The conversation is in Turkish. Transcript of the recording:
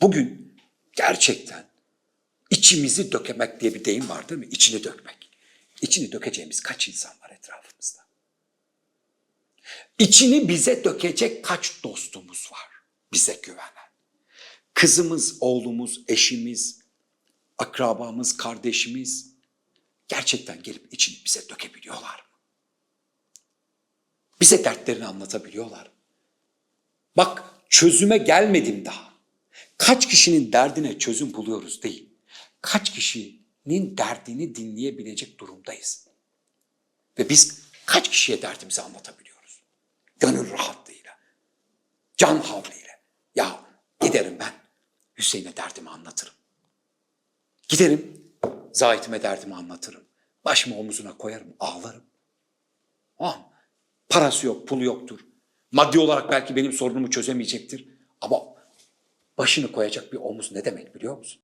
Bugün gerçekten içimizi dökemek diye bir deyim var değil mi? İçini dökmek. İçini dökeceğimiz kaç insan var etrafımızda? İçini bize dökecek kaç dostumuz var bize güvenen? Kızımız, oğlumuz, eşimiz, akrabamız, kardeşimiz gerçekten gelip içini bize dökebiliyorlar mı? Bize dertlerini anlatabiliyorlar mı? Bak çözüme gelmedim daha. Kaç kişinin derdine çözüm buluyoruz değil. Kaç kişinin derdini dinleyebilecek durumdayız. Ve biz kaç kişiye derdimizi anlatabiliyoruz. Gönül rahatlığıyla, can havliyle. Ya giderim ben Hüseyin'e derdimi anlatırım. Giderim Zahit'ime derdimi anlatırım. Başımı omuzuna koyarım, ağlarım. Ah, parası yok, pulu yoktur. Maddi olarak belki benim sorunumu çözemeyecektir. Ama başını koyacak bir omuz ne demek biliyor musun?